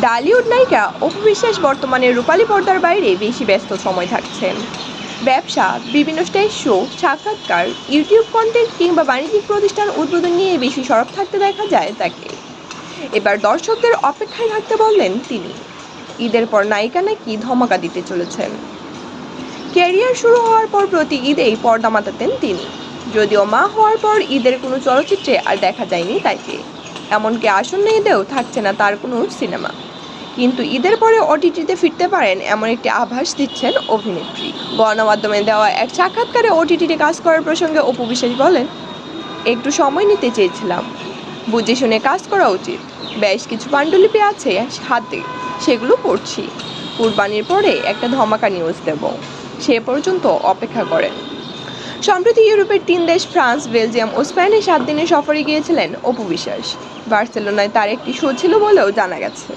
ডালিউড নায়িকা অপু বিশ্বাস বর্তমানে রূপালী পর্দার বাইরে বেশি ব্যস্ত সময় থাকছেন ব্যবসা, বিভিন্ন স্টেজ শো, সাক্ষাৎকার, ইউটিউব কন্টেন্ট কিংবা বাণিজ্যিক প্রতিষ্ঠান উদ্বোধন নিয়ে বেশি সরব থাকতে দেখা যায় তাকে। এবার দর্শকদের অপেক্ষায় থাকতে বললেন তিনি। ঈদের পর নায়িকা নাকি ধমাকা দিতে চলেছেন। ক্যারিয়ার শুরু হওয়ার পর প্রতি ঈদেই পর্দা মাতাতেন তিনি। যদিও মা হওয়ার পর ঈদের কোনো চলচ্চিত্রে আর দেখা যায়নি তাকে এমনকি আসন্ন ঈদেও থাকছে না তার কোনো সিনেমা। কিন্তু ঈদের পরে ওটিটিতে ফিরতে পারেন এমন একটি আভাস দিচ্ছেন অভিনেত্রী। গণমাধ্যমে দেওয়া এক সাক্ষাৎকারে ওটিটিতে কাজ করার প্রসঙ্গে অপু বিশ্বাস বলেন, একটু সময় নিতে চেয়েছিলাম। বুঝে শুনে কাজ করা উচিত। বেশ কিছু পাণ্ডুলিপি আছে হাতে, সেগুলো পড়ছি। কুরবানির পরে একটা ধমাকা নিউজ দেব। সে পর্যন্ত অপেক্ষা করেন। সম্প্রতি ইউরোপের তিন দেশ, ফ্রান্স, বেলজিয়াম ও স্পেনে সাত দিনের সফরে গিয়েছিলেন অপু বিশ্বাস। বার্সেলোনায় তার একটি শো ছিল বলেও জানা গেছে।